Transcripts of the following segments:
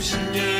sushi day.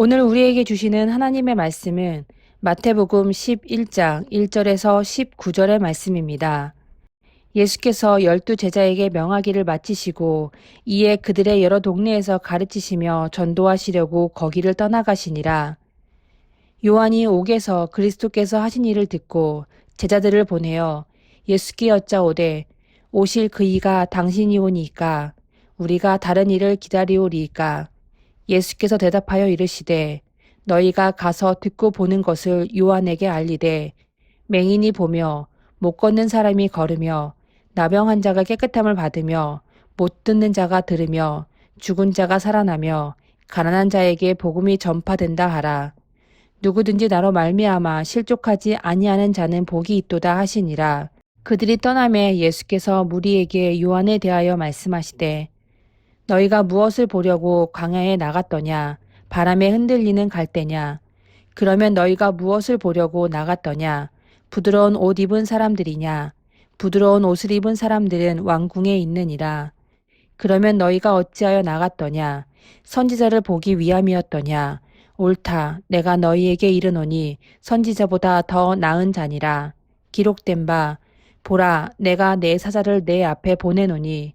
오늘 우리에게 주시는 하나님의 말씀은 마태복음 11장 1절에서 19절의 말씀입니다. 예수께서 열두 제자에게 명하기를 마치시고 이에 그들의 여러 동네에서 가르치시며 전도하시려고 거기를 떠나가시니라. 요한이 옥에서 그리스도께서 하신 일을 듣고 제자들을 보내어 예수께 여짜오되 오실 그 이가 당신이 오니까 우리가 다른 일을 기다리오리이까 예수께서 대답하여 이르시되 너희가 가서 듣고 보는 것을 요한에게 알리되 맹인이 보며 못 걷는 사람이 걸으며 나병한 자가 깨끗함을 받으며 못 듣는 자가 들으며 죽은 자가 살아나며 가난한 자에게 복음이 전파된다 하라. 누구든지 나로 말미암아 실족하지 아니하는 자는 복이 있도다 하시니라. 그들이 떠남에 예수께서 무리에게 요한에 대하여 말씀하시되 너희가 무엇을 보려고 광야에 나갔더냐? 바람에 흔들리는 갈대냐? 그러면 너희가 무엇을 보려고 나갔더냐? 부드러운 옷 입은 사람들이냐? 부드러운 옷을 입은 사람들은 왕궁에 있느니라. 그러면 너희가 어찌하여 나갔더냐? 선지자를 보기 위함이었더냐? 옳다. 내가 너희에게 이르노니 선지자보다 더 나은 자니라. 기록된 바 보라 내가 내 사자를 내 앞에 보내노니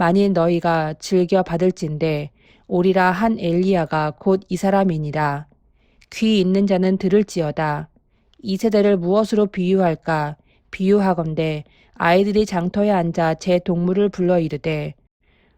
만일 너희가 즐겨 받을진대 오리라 한 엘리야가 곧 이 사람이니라. 귀 있는 자는 들을지어다. 이 세대를 무엇으로 비유할까? 비유하건대 아이들이 장터에 앉아 제 동물을 불러 이르되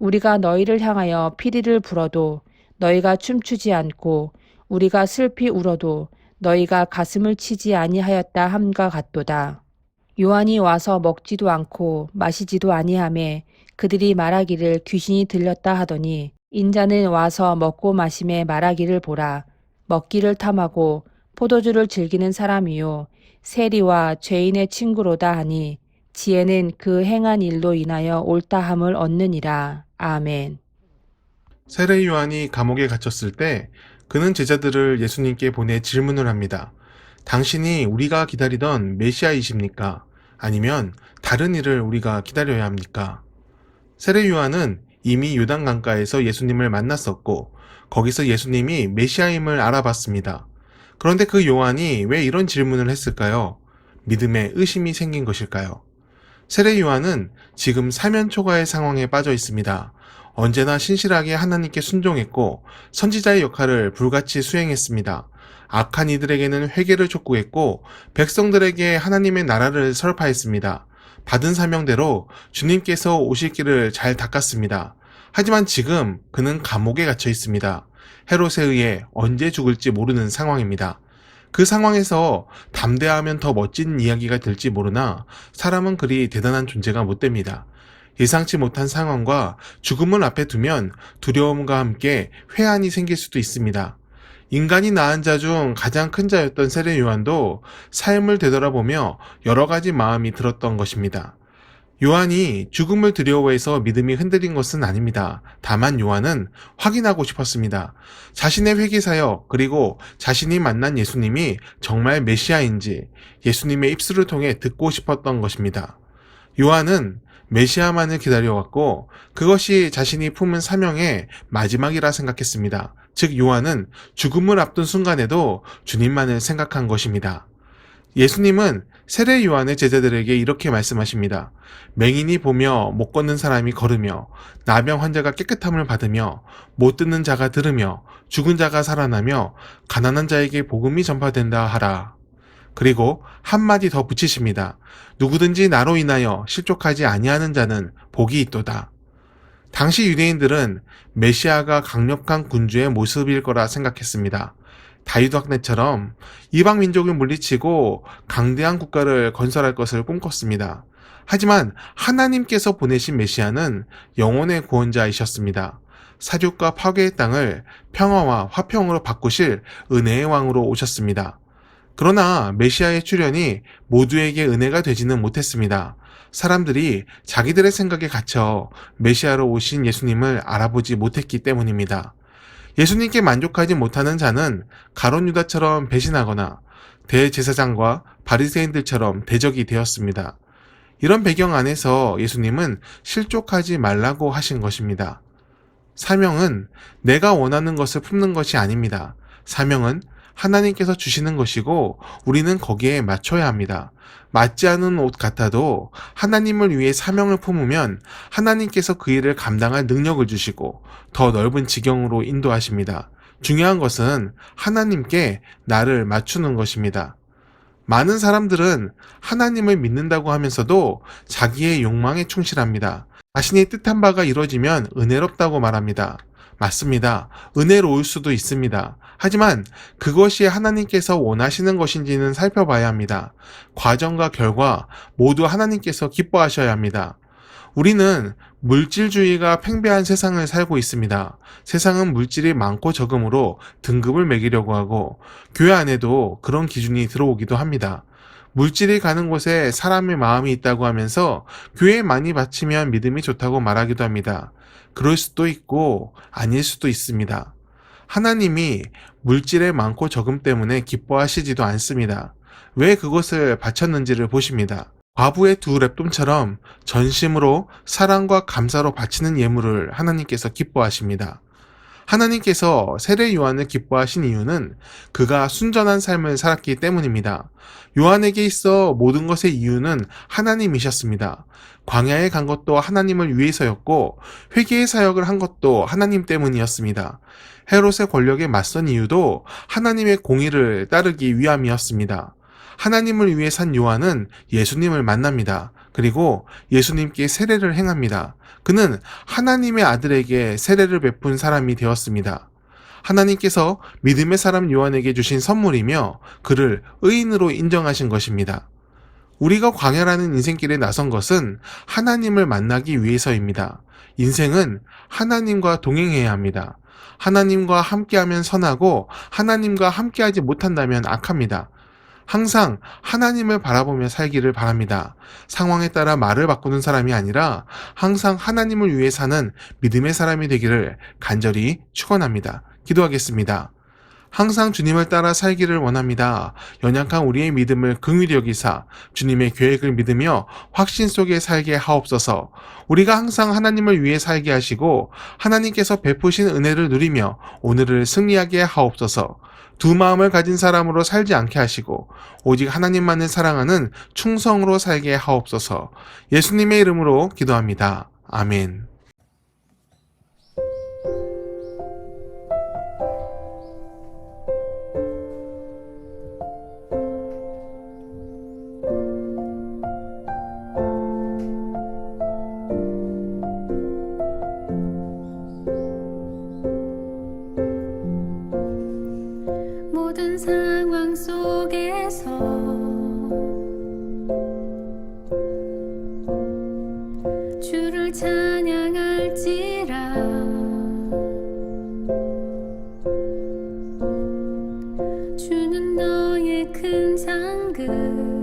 우리가 너희를 향하여 피리를 불어도 너희가 춤추지 않고 우리가 슬피 울어도 너희가 가슴을 치지 아니하였다 함과 같도다. 요한이 와서 먹지도 않고 마시지도 아니하매 그들이 말하기를 귀신이 들렸다 하더니 인자는 와서 먹고 마심에 말하기를 보라 먹기를 탐하고 포도주를 즐기는 사람이요 세리와 죄인의 친구로다 하니 지혜는 그 행한 일로 인하여 옳다함을 얻느니라 아멘. 세례 요한이 감옥에 갇혔을 때 그는 제자들을 예수님께 보내 질문을 합니다. 당신이 우리가 기다리던 메시아이십니까? 아니면 다른 일을 우리가 기다려야 합니까? 세례 요한은 이미 요단 강가에서 예수님을 만났었고 거기서 예수님이 메시아임을 알아봤습니다. 그런데 그 요한이 왜 이런 질문을 했을까요? 믿음에 의심이 생긴 것일까요? 세례 요한은 지금 사면초가의 상황에 빠져 있습니다. 언제나 신실하게 하나님께 순종했고 선지자의 역할을 불같이 수행했습니다. 악한 이들에게는 회개를 촉구했고 백성들에게 하나님의 나라를 설파했습니다. 받은 사명대로 주님께서 오실 길을 잘 닦았습니다. 하지만 지금 그는 감옥에 갇혀 있습니다. 헤롯에 의해 언제 죽을지 모르는 상황입니다. 그 상황에서 담대하면 더 멋진 이야기가 될지 모르나 사람은 그리 대단한 존재가 못 됩니다. 예상치 못한 상황과 죽음을 앞에 두면 두려움과 함께 회한이 생길 수도 있습니다. 인간이 낳은 자 중 가장 큰 자였던 세례 요한도 삶을 되돌아보며 여러 가지 마음이 들었던 것입니다. 요한이 죽음을 두려워해서 믿음이 흔들린 것은 아닙니다. 다만 요한은 확인하고 싶었습니다. 자신의 회개 사역 그리고 자신이 만난 예수님이 정말 메시아인지 예수님의 입술을 통해 듣고 싶었던 것입니다. 요한은 메시아만을 기다려왔고 그것이 자신이 품은 사명의 마지막이라 생각했습니다. 즉 요한은 죽음을 앞둔 순간에도 주님만을 생각한 것입니다. 예수님은 세례 요한의 제자들에게 이렇게 말씀하십니다. 맹인이 보며 못 걷는 사람이 걸으며 나병 환자가 깨끗함을 받으며 못 듣는 자가 들으며 죽은 자가 살아나며 가난한 자에게 복음이 전파된다 하라. 그리고 한마디 더 붙이십니다. 누구든지 나로 인하여 실족하지 아니하는 자는 복이 있도다. 당시 유대인들은 메시아가 강력한 군주의 모습일 거라 생각했습니다. 다윗 왕래처럼 이방 민족을 물리치고 강대한 국가를 건설할 것을 꿈꿨습니다. 하지만 하나님께서 보내신 메시아는 영혼의 구원자이셨습니다. 사륙과 파괴의 땅을 평화와 화평으로 바꾸실 은혜의 왕으로 오셨습니다. 그러나 메시아의 출현이 모두에게 은혜가 되지는 못했습니다. 사람들이 자기들의 생각에 갇혀 메시아로 오신 예수님을 알아보지 못했기 때문입니다. 예수님께 만족하지 못하는 자는 가론 유다처럼 배신하거나 대제사장과 바리새인들처럼 대적이 되었습니다. 이런 배경 안에서 예수님은 실족하지 말라고 하신 것입니다. 사명은 내가 원하는 것을 품는 것이 아닙니다. 사명은 하나님께서 주시는 것이고 우리는 거기에 맞춰야 합니다. 맞지 않은 옷 같아도 하나님을 위해 사명을 품으면 하나님께서 그 일을 감당할 능력을 주시고 더 넓은 지경으로 인도하십니다. 중요한 것은 하나님께 나를 맞추는 것입니다. 많은 사람들은 하나님을 믿는다고 하면서도 자기의 욕망에 충실합니다. 자신이 뜻한 바가 이루어지면 은혜롭다고 말합니다. 맞습니다. 은혜로울 수도 있습니다. 하지만 그것이 하나님께서 원하시는 것인지는 살펴봐야 합니다. 과정과 결과 모두 하나님께서 기뻐하셔야 합니다. 우리는 물질주의가 팽배한 세상을 살고 있습니다. 세상은 물질이 많고 적음으로 등급을 매기려고 하고 교회 안에도 그런 기준이 들어오기도 합니다. 물질이 가는 곳에 사람의 마음이 있다고 하면서 교회에 많이 바치면 믿음이 좋다고 말하기도 합니다. 그럴 수도 있고 아닐 수도 있습니다. 하나님이 물질의 많고 적음 때문에 기뻐하시지도 않습니다. 왜 그것을 바쳤는지를 보십니다. 과부의 두 랩돔처럼 전심으로 사랑과 감사로 바치는 예물을 하나님께서 기뻐하십니다. 하나님께서 세례 요한을 기뻐하신 이유는 그가 순전한 삶을 살았기 때문입니다. 요한에게 있어 모든 것의 이유는 하나님이셨습니다. 광야에 간 것도 하나님을 위해서였고 회개의 사역을 한 것도 하나님 때문이었습니다. 헤롯의 권력에 맞선 이유도 하나님의 공의를 따르기 위함이었습니다. 하나님을 위해 산 요한은 예수님을 만납니다. 그리고 예수님께 세례를 행합니다. 그는 하나님의 아들에게 세례를 베푼 사람이 되었습니다. 하나님께서 믿음의 사람 요한에게 주신 선물이며 그를 의인으로 인정하신 것입니다. 우리가 광야라는 인생길에 나선 것은 하나님을 만나기 위해서입니다. 인생은 하나님과 동행해야 합니다. 하나님과 함께하면 선하고 하나님과 함께하지 못한다면 악합니다. 항상 하나님을 바라보며 살기를 바랍니다. 상황에 따라 말을 바꾸는 사람이 아니라 항상 하나님을 위해 사는 믿음의 사람이 되기를 간절히 축원합니다. 기도하겠습니다. 항상 주님을 따라 살기를 원합니다. 연약한 우리의 믿음을 긍휼히 여기사 주님의 계획을 믿으며 확신 속에 살게 하옵소서. 우리가 항상 하나님을 위해 살게 하시고 하나님께서 베푸신 은혜를 누리며 오늘을 승리하게 하옵소서. 두 마음을 가진 사람으로 살지 않게 하시고 오직 하나님만을 사랑하는 충성으로 살게 하옵소서. 예수님의 이름으로 기도합니다. 아멘. 큰 상급